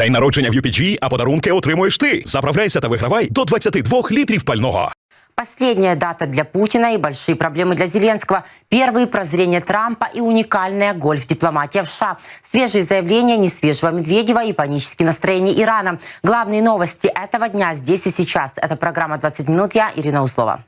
День народження в UPG, а подарунки отримуєш ти. Заправляйся та вигравай до 22 літрів пального. Последняя дата для Путина и большие проблемы для Зеленского. Первые прозрения Трампа и уникальная гольф-дипломатия в США. Свежие заявления несвежего Медведева и панические настроения Ирана. Главные новости этого дня здесь и сейчас. Это программа «20 минут». Я Ирина Узлова.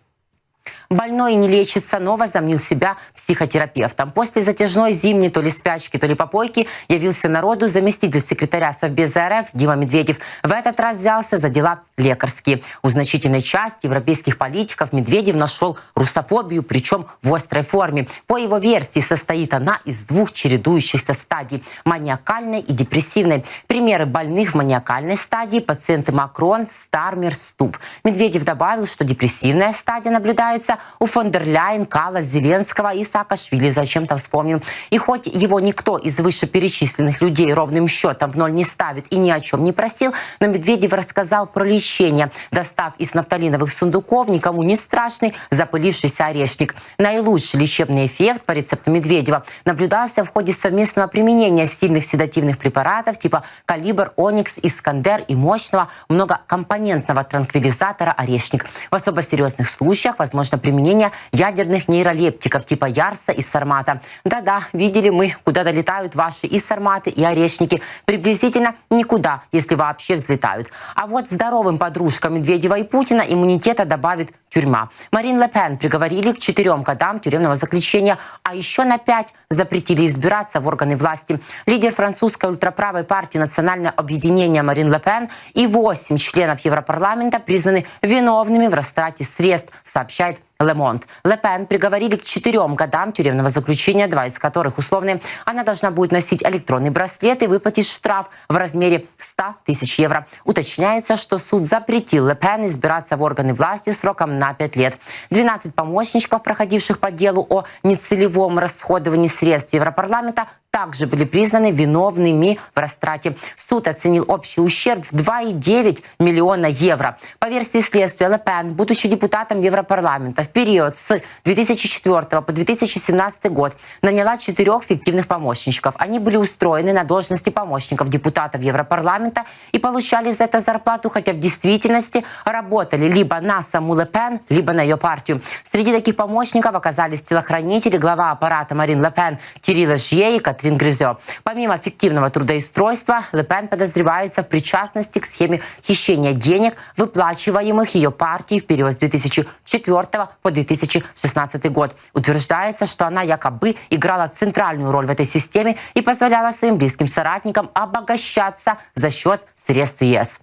Больной не лечится, но возомнил себя психотерапевтом. После затяжной зимней то ли спячки, то ли попойки явился народу заместитель секретаря Совбеза РФ Дима Медведев. В этот раз взялся за дела лекарские. У значительной части европейских политиков Медведев нашел русофобию, причем в острой форме. По его версии состоит она из двух чередующихся стадий – маниакальной и депрессивной. Примеры больных в маниакальной стадии – пациенты Макрон, Стармер, Ступ. Медведев добавил, что депрессивная стадия наблюдается у фон дер Ляйен, Кала, Зеленского и Саакашвили зачем-то вспомнил. И хоть его никто из вышеперечисленных людей ровным счетом в ноль не ставит и ни о чем не просил, но Медведев рассказал про лечение, достав из нафталиновых сундуков никому не страшный запылившийся орешник. Наилучший лечебный эффект по рецепту Медведева наблюдался в ходе совместного применения сильных седативных препаратов типа Калибр, Оникс, Искандер и мощного многокомпонентного транквилизатора Орешник. В особо серьезных случаях возможно применение ядерных нейролептиков типа Ярса и Сармата. Да-да, видели мы, куда долетают ваши и Сарматы, и Орешники. Приблизительно никуда, если вообще взлетают. А вот здоровым подружкам Медведева и Путина иммунитета добавит тюрьма. Марин Ле Пен приговорили к четырем годам тюремного заключения, а еще на пять запретили избираться в органы власти. Лидер французской ультраправой партии «Национальное объединение» Марин Ле Пен и восемь членов Европарламента признаны виновными в растрате средств, сообщает Лемонт. Ле Пен приговорили к четырем годам тюремного заключения, два из которых условные. Она должна будет носить электронный браслет и выплатить штраф в размере 100 тысяч евро. Уточняется, что суд запретил Ле Пен избираться в органы власти сроком на 5 лет. 12 помощничков, проходивших по делу о нецелевом расходовании средств Европарламента, также были признаны виновными в растрате. Суд оценил общий ущерб в 2,9 миллиона евро. По версии следствия, Ле Пен, будучи депутатом Европарламента, в период с 2004 по 2017 год наняла четырех фиктивных помощничков. Они были устроены на должности помощников депутатов Европарламента и получали за это зарплату, хотя в действительности работали либо на саму Ле Пен, либо на ее партию. Среди таких помощников оказались телохранители, глава аппарата Марин Ле Пен Кирилла Жье и Катрин Гризо. Помимо фиктивного трудоустройства, Ле Пен подозревается в причастности к схеме хищения денег, выплачиваемых ее партией в период с 2004 по 2016 год. Утверждается, что она якобы играла центральную роль в этой системе и позволяла своим близким соратникам обогащаться за счет средств ЕС.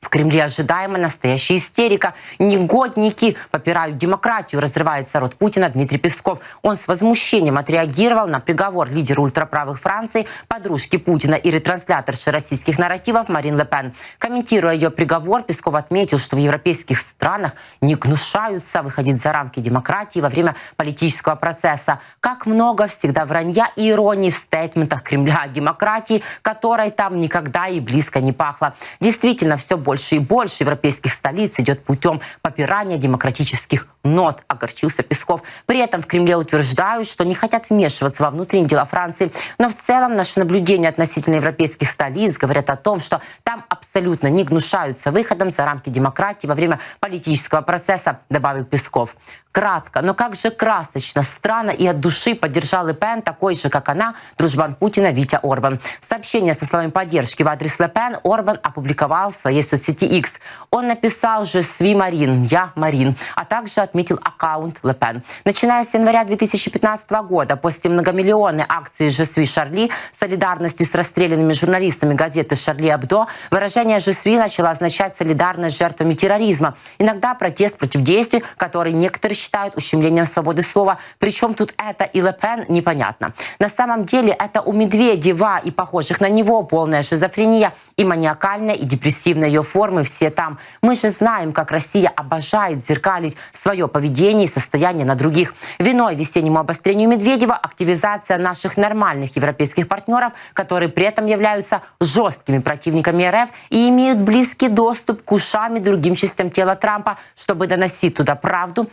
В Кремле ожидаемо настоящая истерика. Негодники попирают демократию, разрывается рот Путина Дмитрий Песков. Он с возмущением отреагировал на приговор лидера ультраправых Франции, подружки Путина и ретрансляторши российских нарративов Марин Ле Пен. Комментируя ее приговор, Песков отметил, что в европейских странах не гнушаются выходить за рамки демократии во время политического процесса. Как много всегда вранья и иронии в стейтментах Кремля о демократии, которой там никогда и близко не пахло. Действительно, все больше больше и больше европейских столиц идет путем попирания демократических нот, огорчился Песков. При этом в Кремле утверждают, что не хотят вмешиваться во внутренние дела Франции. Но в целом наши наблюдения относительно европейских столиц говорят о том, что там абсолютно не гнушаются выходом за рамки демократии во время политического процесса, добавил Песков. Кратко, но как же красочно, странно и от души поддержал Ле Пен, такой же, как она, дружбан Путина Витя Орбан. Сообщение со словами поддержки в адрес Ле Пен Орбан опубликовал в своей соцсети X. Он написал же «Сви Марин», «Я Марин», а также отметил аккаунт Ле Пен. Начиная с января 2015 года, после многомиллионной акции «Je suis Шарли», солидарности с расстрелянными журналистами газеты «Шарли Абдо», выражение «Je suis» начало означать солидарность с жертвами терроризма. Иногда протест против действий, которые некоторые считают ущемлением свободы слова. Причем тут это и Ле Пен, непонятно. На самом деле это у Медведева и похожих на него полная шизофрения и маниакальная, и депрессивная ее формы все там. Мы же знаем, как Россия обожает зеркалить свое поведение и состояние на других. Виной весеннему обострению Медведева активизация наших нормальных европейских партнеров, которые при этом являются жесткими противниками РФ и имеют близкий доступ к ушам и другим частям тела Трампа, чтобы доносить туда правду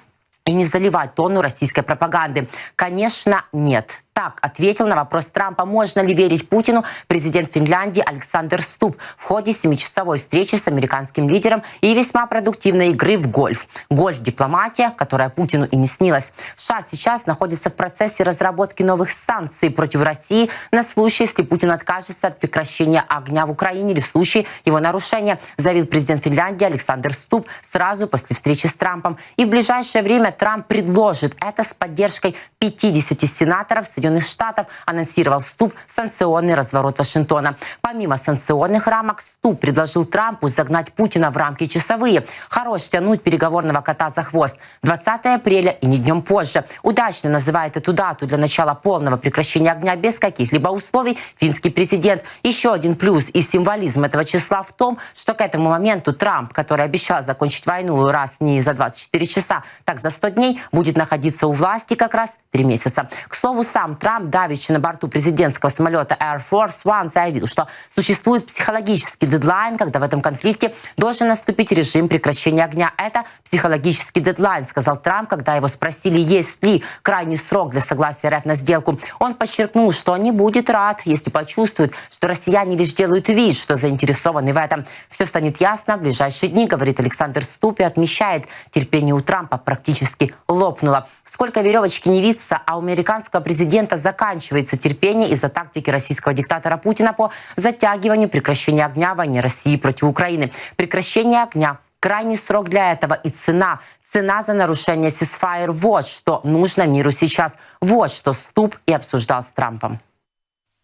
и не заливать тонну российской пропаганды? Конечно, нет. Так ответил на вопрос Трампа, можно ли верить Путину, президент Финляндии Александр Ступ в ходе семичасовой встречи с американским лидером и весьма продуктивной игры в гольф. Гольф-дипломатия, которая Путину и не снилась. США сейчас находится в процессе разработки новых санкций против России на случай, если Путин откажется от прекращения огня в Украине или в случае его нарушения, заявил президент Финляндии Александр Ступ сразу после встречи с Трампом. И в ближайшее время Трамп предложит это с поддержкой 50 сенаторов Соединенных Штатов, анонсировал Ступ санкционный разворот Вашингтона. Помимо санкционных рамок, Ступ предложил Трампу загнать Путина в рамки часовые. Хорош тянуть переговорного кота за хвост. 20 апреля и не днем позже. Удачно называет эту дату для начала полного прекращения огня без каких-либо условий финский президент. Еще один плюс и символизм этого числа в том, что к этому моменту Трамп, который обещал закончить войну раз не за 24 часа, так за 100 дней, будет находиться у власти как раз три месяца. К слову, сам Трамп, давеча на борту президентского самолета Air Force One, заявил, что существует психологический дедлайн, когда в этом конфликте должен наступить режим прекращения огня. Это психологический дедлайн, сказал Трамп, когда его спросили, есть ли крайний срок для согласия РФ на сделку. Он подчеркнул, что не будет рад, если почувствует, что россияне лишь делают вид, что заинтересованы в этом. Все станет ясно в ближайшие дни, говорит Александр Ступи, отмечает, терпение у Трампа практически лопнуло. Сколько веревочки не виться, а у американского президента заканчивается терпение из-за тактики российского диктатора Путина по затягиванию прекращения огня в войне России против Украины. Прекращение огня крайний срок для этого и цена. Цена за нарушение сисфайр. Вот что нужно миру сейчас. Вот что Ступ и обсуждал с Трампом.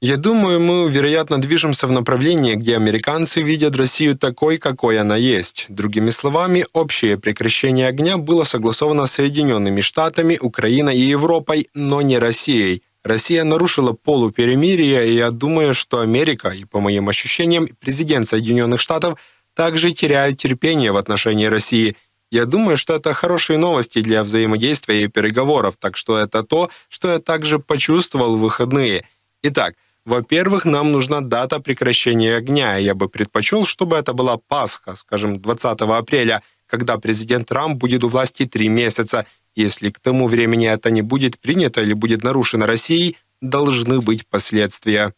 Я думаю, мы, вероятно, движемся в направлении, где американцы видят Россию такой, какой она есть. Другими словами, общее прекращение огня было согласовано с Соединенными Штатами, Украиной и Европой, но не Россией. Россия нарушила полуперемирие, и я думаю, что Америка, и по моим ощущениям, президент Соединенных Штатов также теряют терпение в отношении России. Я думаю, что это хорошие новости для взаимодействия и переговоров, так что это то, что я также почувствовал в выходные. Итак, во-первых, нам нужна дата прекращения огня. Я бы предпочел, чтобы это была Пасха, скажем, 20 апреля, когда президент Трамп будет у власти три месяца. Если к тому времени это не будет принято или будет нарушено Россией, должны быть последствия.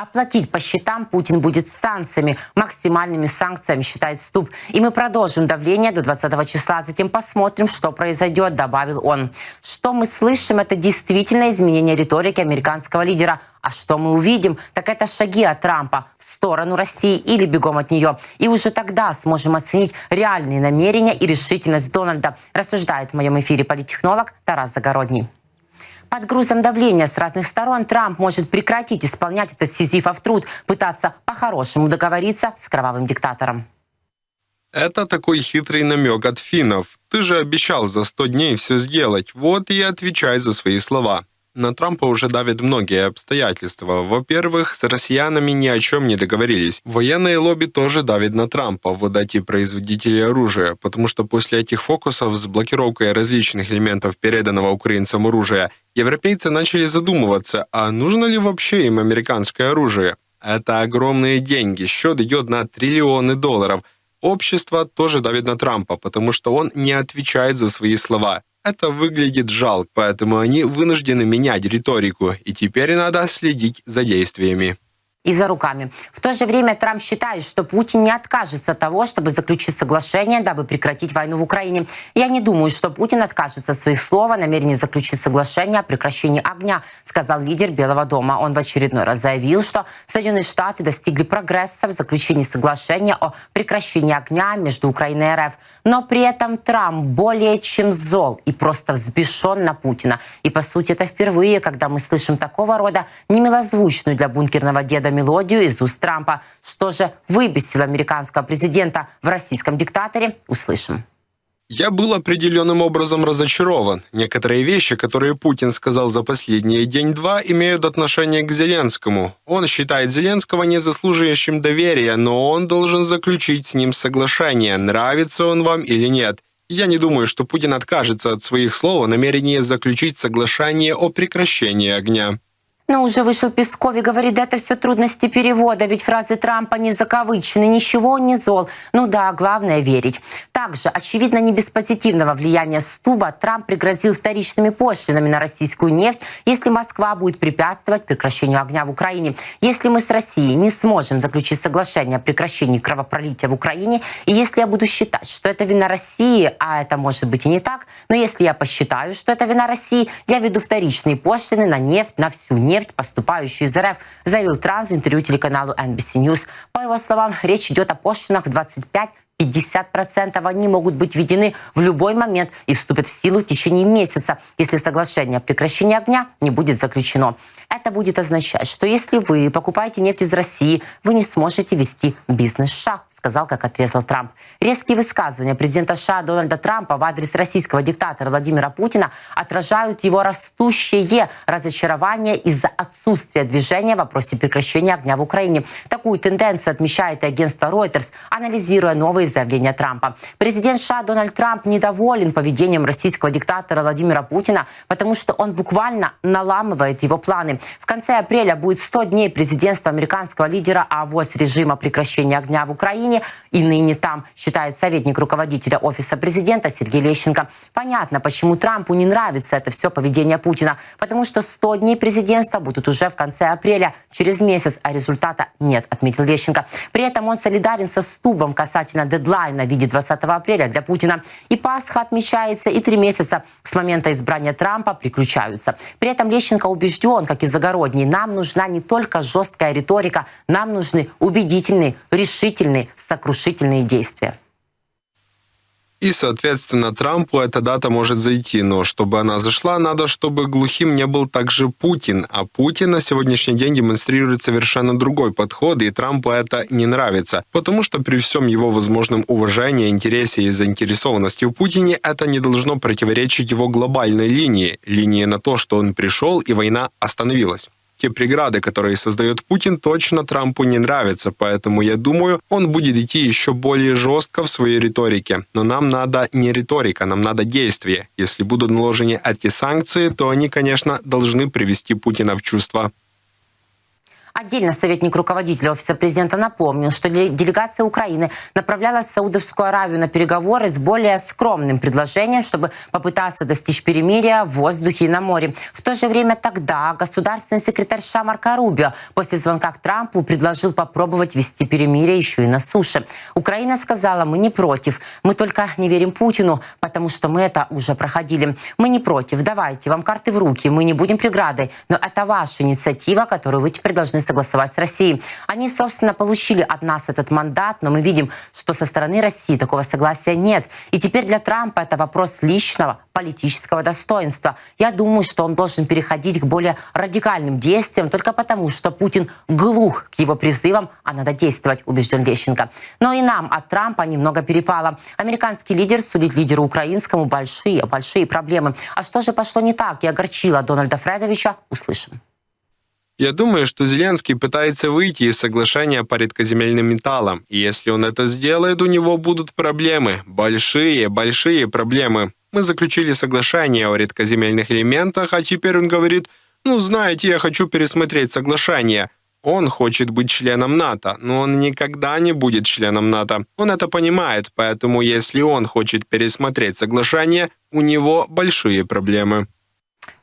Оплатить по счетам Путин будет санкциями, максимальными санкциями, считает Ступ. И мы продолжим давление до 20 числа, а затем посмотрим, что произойдет, добавил он. Что мы слышим, это действительно изменение риторики американского лидера. А что мы увидим, так это шаги от Трампа в сторону России или бегом от нее. И уже тогда сможем оценить реальные намерения и решительность Дональда, рассуждает в моем эфире политтехнолог Тарас Загородний. Под грузом давления с разных сторон Трамп может прекратить исполнять этот сизифов труд, пытаться по-хорошему договориться с кровавым диктатором. Это такой хитрый намек от финнов. Ты же обещал за 100 дней все сделать, вот и отвечай за свои слова. На Трампа уже давят многие обстоятельства. Во-первых, с россиянами ни о чем не договорились. Военные лобби тоже давит на Трампа, вот эти производители оружия, потому что после этих фокусов с блокировкой различных элементов переданного украинцам оружия, европейцы начали задумываться, а нужно ли вообще им американское оружие? Это огромные деньги, счет идет на триллионы долларов. Общество тоже давит на Трампа, потому что он не отвечает за свои слова. Это выглядит жалко, поэтому они вынуждены менять риторику, и теперь надо следить за действиями и за руками. В то же время Трамп считает, что Путин не откажется от того, чтобы заключить соглашение, дабы прекратить войну в Украине. Я не думаю, что Путин откажется от своих слов о намерении заключить соглашение о прекращении огня, сказал лидер Белого дома. Он в очередной раз заявил, что Соединенные Штаты достигли прогресса в заключении соглашения о прекращении огня между Украиной и РФ. Но при этом Трамп более чем зол и просто взбешен на Путина. И по сути это впервые, когда мы слышим такого рода немилозвучную для бункерного деда мелодию из уст Трампа. Что же выбесило американского президента в российском диктаторе, услышим. Я был определенным образом разочарован. Некоторые вещи, которые Путин сказал за последние день-два, имеют отношение к Зеленскому. Он считает Зеленского не заслуживающим доверия, но он должен заключить с ним соглашение, нравится он вам или нет. Я не думаю, что Путин откажется от своих слов о намерении заключить соглашение о прекращении огня. Но уже вышел Песков и говорит, да это все трудности перевода, ведь фразы Трампа не закавычены, ничего он не зол. Ну да, главное верить. Также, очевидно, не без позитивного влияния Стуба, Трамп пригрозил вторичными пошлинами на российскую нефть, если Москва будет препятствовать прекращению огня в Украине. Если мы с Россией не сможем заключить соглашение о прекращении кровопролития в Украине, и если я буду считать, что это вина России, а это может быть и не так, но если я посчитаю, что это вина России, я веду вторичные пошлины на нефть, на всю нефть, поступающую из РФ, заявил Трамп в интервью телеканалу NBC News. По его словам, речь идет о пошлинах в 25 50% они могут быть введены в любой момент и вступят в силу в течение месяца, если соглашение о прекращении огня не будет заключено. Это будет означать, что если вы покупаете нефть из России, вы не сможете вести бизнес США, сказал, как отрезал Трамп. Резкие высказывания президента США Дональда Трампа в адрес российского диктатора Владимира Путина отражают его растущее разочарование из-за отсутствия движения в вопросе прекращения огня в Украине. Такую тенденцию отмечает и агентство Reuters, анализируя новые заявления Трампа. Президент США Дональд Трамп недоволен поведением российского диктатора Владимира Путина, потому что он буквально наламывает его планы. В конце апреля будет 100 дней президентства американского лидера, а ВОЗ режима прекращения огня в Украине и ныне там, считает советник руководителя Офиса президента Сергей Лещенко. Понятно, почему Трампу не нравится это все поведение Путина, потому что 100 дней президентства будут уже в конце апреля, через месяц, а результата нет, отметил Лещенко. При этом он солидарен со Стубом касательно дедлайна в виде 20 апреля для Путина. И Пасха отмечается, и три месяца с момента избрания Трампа приключаются. При этом Лещенко убежден, как и Загородний, нам нужна не только жесткая риторика, нам нужны убедительные, решительные, сокрушительные действия. И, соответственно, Трампу эта дата может зайти, но чтобы она зашла, надо, чтобы глухим не был также Путин. А Путин на сегодняшний день демонстрирует совершенно другой подход, и Трампу это не нравится. Потому что при всем его возможном уважении, интересе и заинтересованности в Путине, это не должно противоречить его глобальной линии, линии на то, что он пришел и война остановилась те преграды, которые создает Путин, точно Трампу не нравятся, поэтому я думаю, он будет идти еще более жестко в своей риторике. Но нам надо не риторика, нам надо действие. Если будут наложены эти санкции, то они, конечно, должны привести Путина в чувство. Отдельно советник руководителя Офиса президента напомнил, что делегация Украины направлялась в Саудовскую Аравию на переговоры с более скромным предложением, чтобы попытаться достичь перемирия в воздухе и на море. В то же время тогда государственный секретарь США Марко Рубио после звонка к Трампу предложил попробовать вести перемирие еще и на суше. Украина сказала, мы не против, мы только не верим Путину, потому что мы это уже проходили. Мы не против, давайте, вам карты в руки, мы не будем преградой, но это ваша инициатива, которую вы теперь должны согласовать с Россией. Они, собственно, получили от нас этот мандат, но мы видим, что со стороны России такого согласия нет. И теперь для Трампа это вопрос личного политического достоинства. Я думаю, что он должен переходить к более радикальным действиям только потому, что Путин глух к его призывам, а надо действовать, убежден Лещенко. Но и нам от Трампа немного перепало. Американский лидер судит лидеру украинскому большие, большие проблемы. А что же пошло не так и огорчило Дональда Фредовича, услышим. Я думаю, что Зеленский пытается выйти из соглашения по редкоземельным металлам, и если он это сделает, у него будут проблемы, большие, большие проблемы. Мы заключили соглашение о редкоземельных элементах, а теперь он говорит, ну, знаете, я хочу пересмотреть соглашение. Он хочет быть членом НАТО, но он никогда не будет членом НАТО. Он это понимает, поэтому если он хочет пересмотреть соглашение, у него большие проблемы.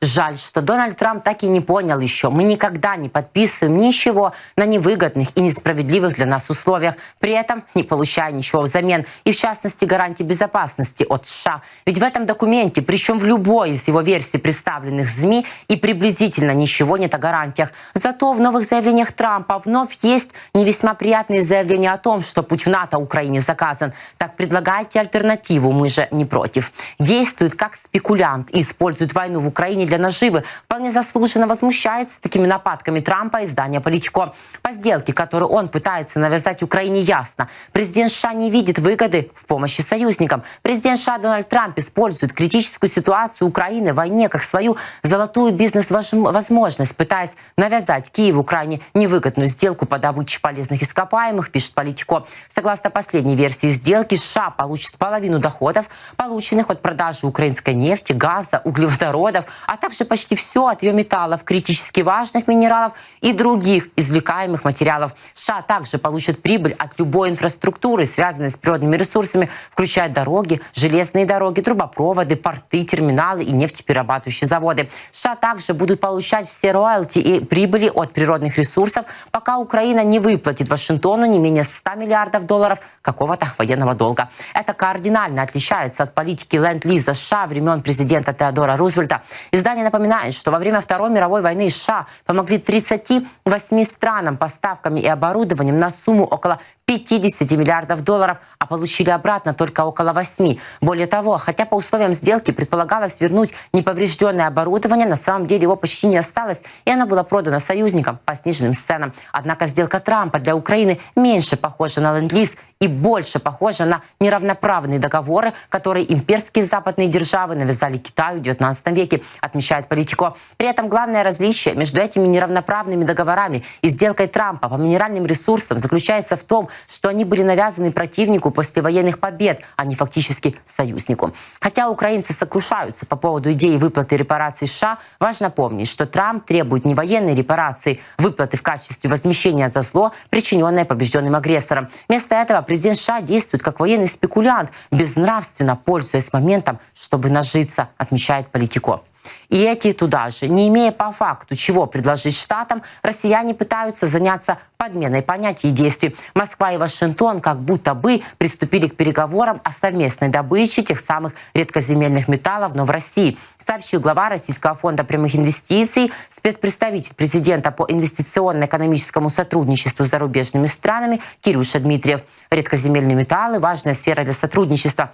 Жаль, что Дональд Трамп так и не понял еще. Мы никогда не подписываем ничего на невыгодных и несправедливых для нас условиях, при этом не получая ничего взамен. И в частности гарантии безопасности от США. Ведь в этом документе, причем в любой из его версий, представленных в СМИ, и приблизительно ничего нет о гарантиях. Зато в новых заявлениях Трампа вновь есть не весьма приятные заявления о том, что путь в НАТО Украине заказан. Так предлагайте альтернативу, мы же не против. Действует как спекулянт и использует войну в Украине для наживы, вполне заслуженно возмущается такими нападками Трампа издания «Политико». По сделке, которую он пытается навязать Украине, ясно. Президент США не видит выгоды в помощи союзникам. Президент США Дональд Трамп использует критическую ситуацию Украины в войне как свою золотую бизнес-возможность, пытаясь навязать Киеву крайне невыгодную сделку по добыче полезных ископаемых, пишет «Политико». Согласно последней версии сделки, США получит половину доходов, полученных от продажи украинской нефти, газа, углеводородов, а а также почти все от ее металлов, критически важных минералов и других извлекаемых материалов. США также получат прибыль от любой инфраструктуры, связанной с природными ресурсами, включая дороги, железные дороги, трубопроводы, порты, терминалы и нефтеперерабатывающие заводы. США также будут получать все роялти и прибыли от природных ресурсов, пока Украина не выплатит Вашингтону не менее 100 миллиардов долларов какого-то военного долга. Это кардинально отличается от политики ленд-лиза США времен президента Теодора Рузвельта. Издание напоминает, что во время Второй мировой войны США помогли 38 странам поставками и оборудованием на сумму около 50 миллиардов долларов, а получили обратно только около 8. Более того, хотя по условиям сделки предполагалось вернуть неповрежденное оборудование, на самом деле его почти не осталось, и оно было продано союзникам по сниженным ценам. Однако сделка Трампа для Украины меньше похожа на ленд-лиз и больше похожа на неравноправные договоры, которые имперские западные державы навязали Китаю в XIX веке, отмечает Политико. При этом главное различие между этими неравноправными договорами и сделкой Трампа по минеральным ресурсам заключается в том, что они были навязаны противнику после военных побед, а не фактически союзнику. Хотя украинцы сокрушаются по поводу идеи выплаты репараций США, важно помнить, что Трамп требует не военной репарации, выплаты в качестве возмещения за зло, причиненное побежденным агрессором. Вместо этого президент США действует как военный спекулянт, безнравственно пользуясь моментом, чтобы нажиться, отмечает Политико. И эти туда же. Не имея по факту чего предложить штатам, россияне пытаются заняться подменой понятий и действий. Москва и Вашингтон как будто бы приступили к переговорам о совместной добыче тех самых редкоземельных металлов, но в России, сообщил глава Российского фонда прямых инвестиций, спецпредставитель президента по инвестиционно-экономическому сотрудничеству с зарубежными странами Кирюша Дмитриев. Редкоземельные металлы – важная сфера для сотрудничества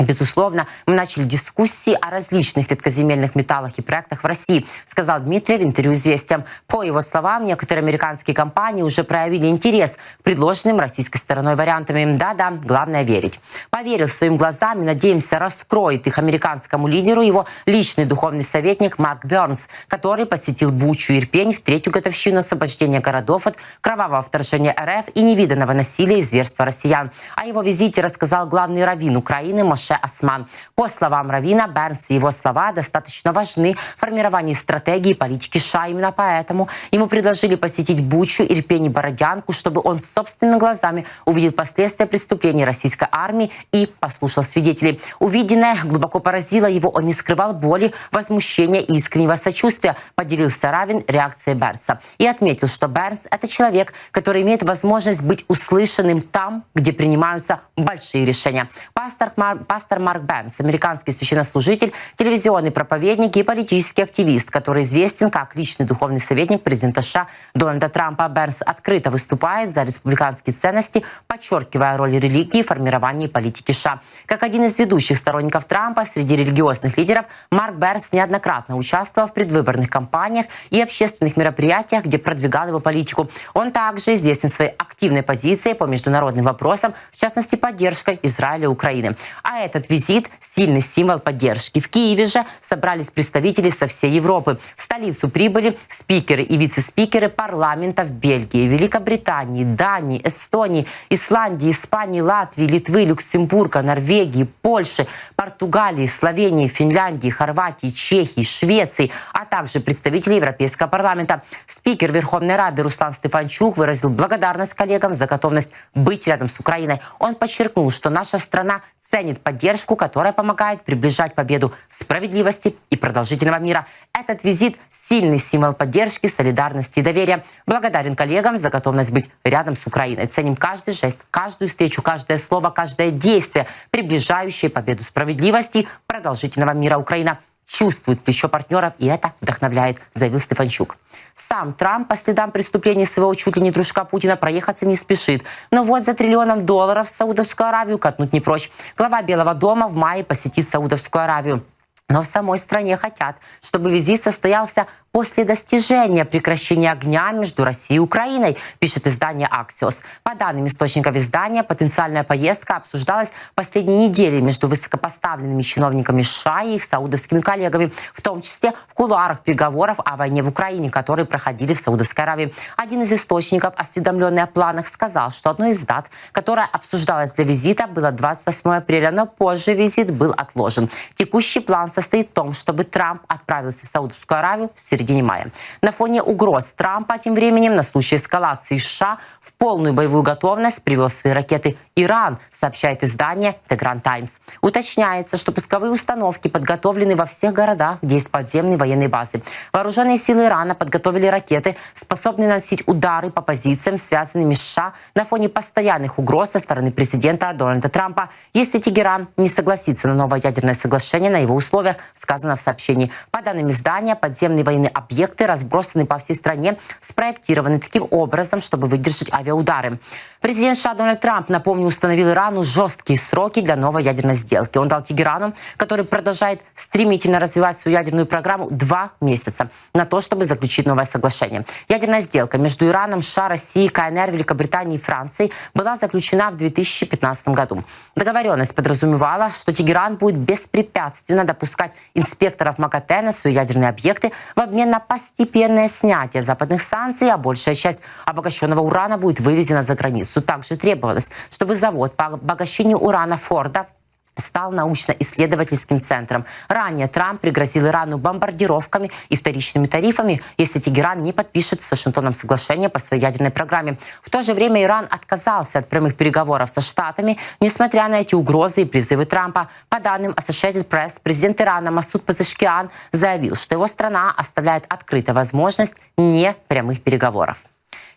Безусловно, мы начали дискуссии о различных редкоземельных металлах и проектах в России, сказал Дмитрий в интервью «Известиям». По его словам, некоторые американские компании уже проявили интерес к предложенным российской стороной вариантами. Да-да, главное верить. Поверил своим глазам и, надеемся, раскроет их американскому лидеру его личный духовный советник Марк Бернс, который посетил Бучу и Ирпень в третью годовщину освобождения городов от кровавого вторжения РФ и невиданного насилия и зверства россиян. О его визите рассказал главный раввин Украины Моше Моше Осман. По словам Равина, Бернс и его слова достаточно важны в формировании стратегии политики США. Именно поэтому ему предложили посетить Бучу, Ирпень и Бородянку, чтобы он собственными глазами увидел последствия преступлений российской армии и послушал свидетелей. Увиденное глубоко поразило его. Он не скрывал боли, возмущения и искреннего сочувствия, поделился Равин реакцией Бернса. И отметил, что Бернс – это человек, который имеет возможность быть услышанным там, где принимаются большие решения. Пастор, пастор Марк Бенс, американский священнослужитель, телевизионный проповедник и политический активист, который известен как личный духовный советник президента США Дональда Трампа. Бернс открыто выступает за республиканские ценности, подчеркивая роль религии в формировании политики США. Как один из ведущих сторонников Трампа среди религиозных лидеров, Марк Бернс неоднократно участвовал в предвыборных кампаниях и общественных мероприятиях, где продвигал его политику. Он также известен своей активной позицией по международным вопросам, в частности, поддержкой Израиля и Украины. А этот визит – сильный символ поддержки. В Киеве же собрались представители со всей Европы. В столицу прибыли спикеры и вице-спикеры парламентов Бельгии, Великобритании, Дании, Эстонии, Исландии, Испании, Латвии, Литвы, Люксембурга, Норвегии, Польши, Португалии, Словении, Финляндии, Хорватии, Чехии, Швеции, а также представители Европейского парламента. Спикер Верховной Рады Руслан Стефанчук выразил благодарность коллегам за готовность быть рядом с Украиной. Он подчеркнул, что наша страна ценит поддержку, которая помогает приближать победу справедливости и продолжительного мира. Этот визит – сильный символ поддержки, солидарности и доверия. Благодарен коллегам за готовность быть рядом с Украиной. Ценим каждый жест, каждую встречу, каждое слово, каждое действие, приближающее победу справедливости, продолжительного мира Украина чувствует плечо партнеров, и это вдохновляет, заявил Стефанчук. Сам Трамп по следам преступлений своего чуть ли не дружка Путина проехаться не спешит. Но вот за триллионом долларов в Саудовскую Аравию катнуть не прочь. Глава Белого дома в мае посетит Саудовскую Аравию. Но в самой стране хотят, чтобы визит состоялся после достижения прекращения огня между Россией и Украиной, пишет издание «Аксиос». По данным источников издания, потенциальная поездка обсуждалась последние недели между высокопоставленными чиновниками США и их саудовскими коллегами, в том числе в кулуарах переговоров о войне в Украине, которые проходили в Саудовской Аравии. Один из источников, осведомленный о планах, сказал, что одной из дат, которая обсуждалась для визита, было 28 апреля, но позже визит был отложен. Текущий план состоит в том, чтобы Трамп отправился в Саудовскую Аравию в середине мая. На фоне угроз Трампа тем временем на случай эскалации США в полную боевую готовность привел свои ракеты Иран, сообщает издание The Grand Times. Уточняется, что пусковые установки подготовлены во всех городах, где есть подземные военные базы. Вооруженные силы Ирана подготовили ракеты, способные наносить удары по позициям, связанными с США на фоне постоянных угроз со стороны президента Дональда Трампа, если Тегеран не согласится на новое ядерное соглашение на его условиях, сказано в сообщении. По данным издания, подземные военные объекты разбросаны по всей стране, спроектированы таким образом, чтобы выдержать авиаудары. Президент США Дональд Трамп, напомню, установил Ирану жесткие сроки для новой ядерной сделки. Он дал Тегерану, который продолжает стремительно развивать свою ядерную программу, два месяца на то, чтобы заключить новое соглашение. Ядерная сделка между Ираном, США, Россией, КНР, Великобританией и Францией была заключена в 2015 году. Договоренность подразумевала, что Тегеран будет беспрепятственно допускать инспекторов МАГАТЭ на свои ядерные объекты в обмен на постепенное снятие западных санкций, а большая часть обогащенного урана будет вывезена за границу. Также требовалось, чтобы завод по обогащению урана Форда стал научно-исследовательским центром. Ранее Трамп пригрозил Ирану бомбардировками и вторичными тарифами, если Тегеран не подпишет с Вашингтоном соглашение по своей ядерной программе. В то же время Иран отказался от прямых переговоров со Штатами, несмотря на эти угрозы и призывы Трампа. По данным Associated Press, президент Ирана Масуд Пазашкиан заявил, что его страна оставляет открытой возможность не прямых переговоров.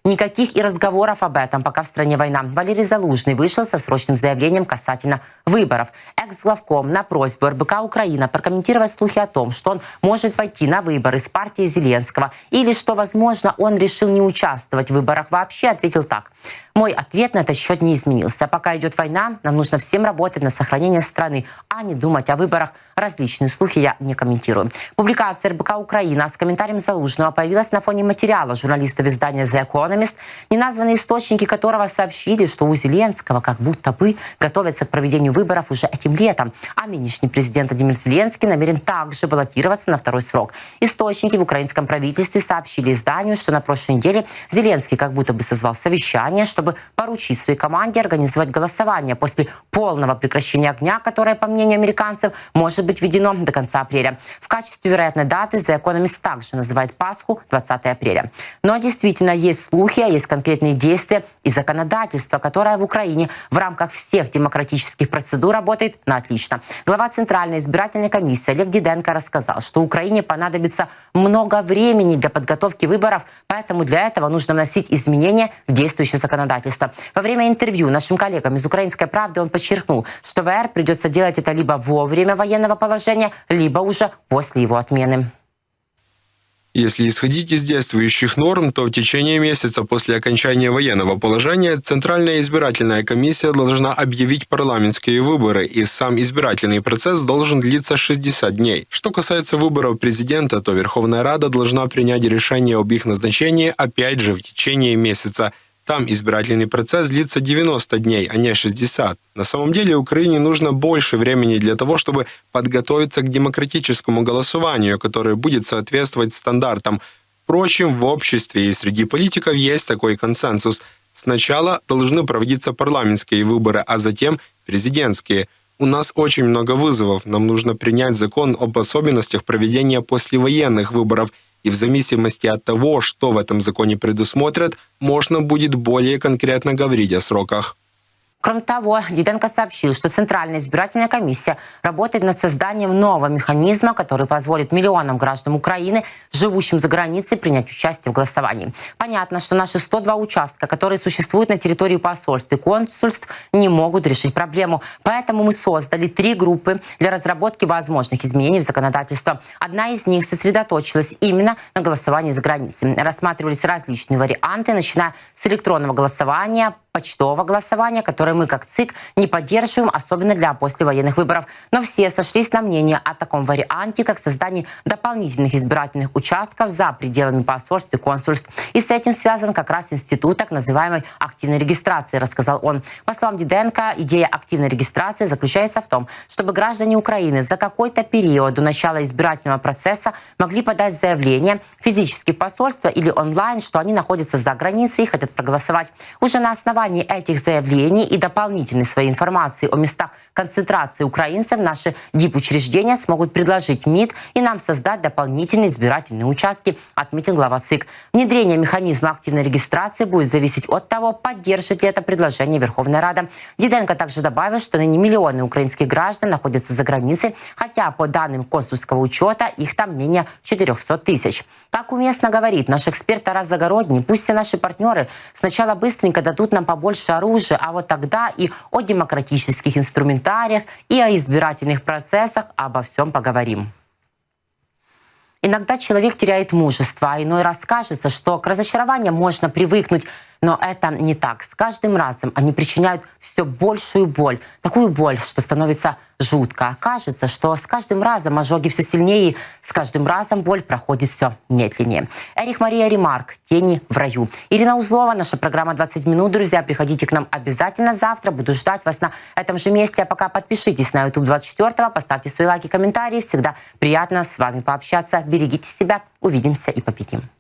Никаких и разговоров об этом, пока в стране война. Валерий Залужный вышел со срочным заявлением касательно выборов. Экс-главком на просьбу РБК Украина прокомментировать слухи о том, что он может пойти на выборы с партией Зеленского или что, возможно, он решил не участвовать в выборах вообще, ответил так. Мой ответ на этот счет не изменился. Пока идет война, нам нужно всем работать на сохранение страны, а не думать о выборах. Различные слухи я не комментирую. Публикация РБК Украина с комментарием Залужного появилась на фоне материала журналистов издания The Economist, неназванные источники которого сообщили, что у Зеленского как будто бы готовятся к проведению выборов уже этим летом, а нынешний президент Владимир Зеленский намерен также баллотироваться на второй срок. Источники в украинском правительстве сообщили изданию, что на прошлой неделе Зеленский как будто бы созвал совещание, чтобы поручить своей команде организовать голосование после полного прекращения огня, которое, по мнению американцев, может быть введено до конца апреля. В качестве вероятной даты The Economist также называет Пасху 20 апреля. Но действительно есть слухи, а есть конкретные действия и законодательство, которое в Украине в рамках всех демократических процедур работает на отлично. Глава Центральной избирательной комиссии Олег Диденко рассказал, что Украине понадобится много времени для подготовки выборов, поэтому для этого нужно вносить изменения в действующее законодательство. Во время интервью нашим коллегам из «Украинской правды» он подчеркнул, что ВР придется делать это либо во время военного положения, либо уже после его отмены. Если исходить из действующих норм, то в течение месяца после окончания военного положения Центральная избирательная комиссия должна объявить парламентские выборы, и сам избирательный процесс должен длиться 60 дней. Что касается выборов президента, то Верховная Рада должна принять решение об их назначении опять же в течение месяца – там избирательный процесс длится 90 дней, а не 60. На самом деле Украине нужно больше времени для того, чтобы подготовиться к демократическому голосованию, которое будет соответствовать стандартам. Впрочем, в обществе и среди политиков есть такой консенсус. Сначала должны проводиться парламентские выборы, а затем президентские. У нас очень много вызовов. Нам нужно принять закон об особенностях проведения послевоенных выборов – и в зависимости от того, что в этом законе предусмотрят, можно будет более конкретно говорить о сроках. Кроме того, Диденко сообщил, что Центральная избирательная комиссия работает над созданием нового механизма, который позволит миллионам граждан Украины, живущим за границей, принять участие в голосовании. Понятно, что наши 102 участка, которые существуют на территории посольств и консульств, не могут решить проблему. Поэтому мы создали три группы для разработки возможных изменений в законодательство. Одна из них сосредоточилась именно на голосовании за границей. Рассматривались различные варианты, начиная с электронного голосования, почтового голосования, которое мы как ЦИК не поддерживаем, особенно для послевоенных выборов. Но все сошлись на мнение о таком варианте, как создание дополнительных избирательных участков за пределами посольств и консульств. И с этим связан как раз институт так называемой активной регистрации, рассказал он. По словам Диденко, идея активной регистрации заключается в том, чтобы граждане Украины за какой-то период до начала избирательного процесса могли подать заявление физически в посольство или онлайн, что они находятся за границей и хотят проголосовать. Уже на основании этих заявлений и дополнительной своей информации о местах концентрации украинцев наши дипучреждения смогут предложить МИД и нам создать дополнительные избирательные участки, отметил глава ЦИК. Внедрение механизма активной регистрации будет зависеть от того, поддержит ли это предложение Верховная Рада. Диденко также добавил, что ныне миллионы украинских граждан находятся за границей, хотя по данным консульского учета их там менее 400 тысяч. Как уместно говорит наш эксперт Тарас Загородний, пусть все наши партнеры сначала быстренько дадут нам побольше оружия, а вот тогда и о демократических инструментариях, и о избирательных процессах обо всем поговорим. Иногда человек теряет мужество, а иной раз кажется, что к разочарованиям можно привыкнуть, но это не так. С каждым разом они причиняют все большую боль. Такую боль, что становится жутко. Кажется, что с каждым разом ожоги все сильнее, с каждым разом боль проходит все медленнее. Эрих Мария Ремарк «Тени в раю». Ирина Узлова, наша программа «20 минут». Друзья, приходите к нам обязательно завтра. Буду ждать вас на этом же месте. А пока подпишитесь на YouTube 24 поставьте свои лайки, комментарии. Всегда приятно с вами пообщаться. Берегите себя. Увидимся и победим.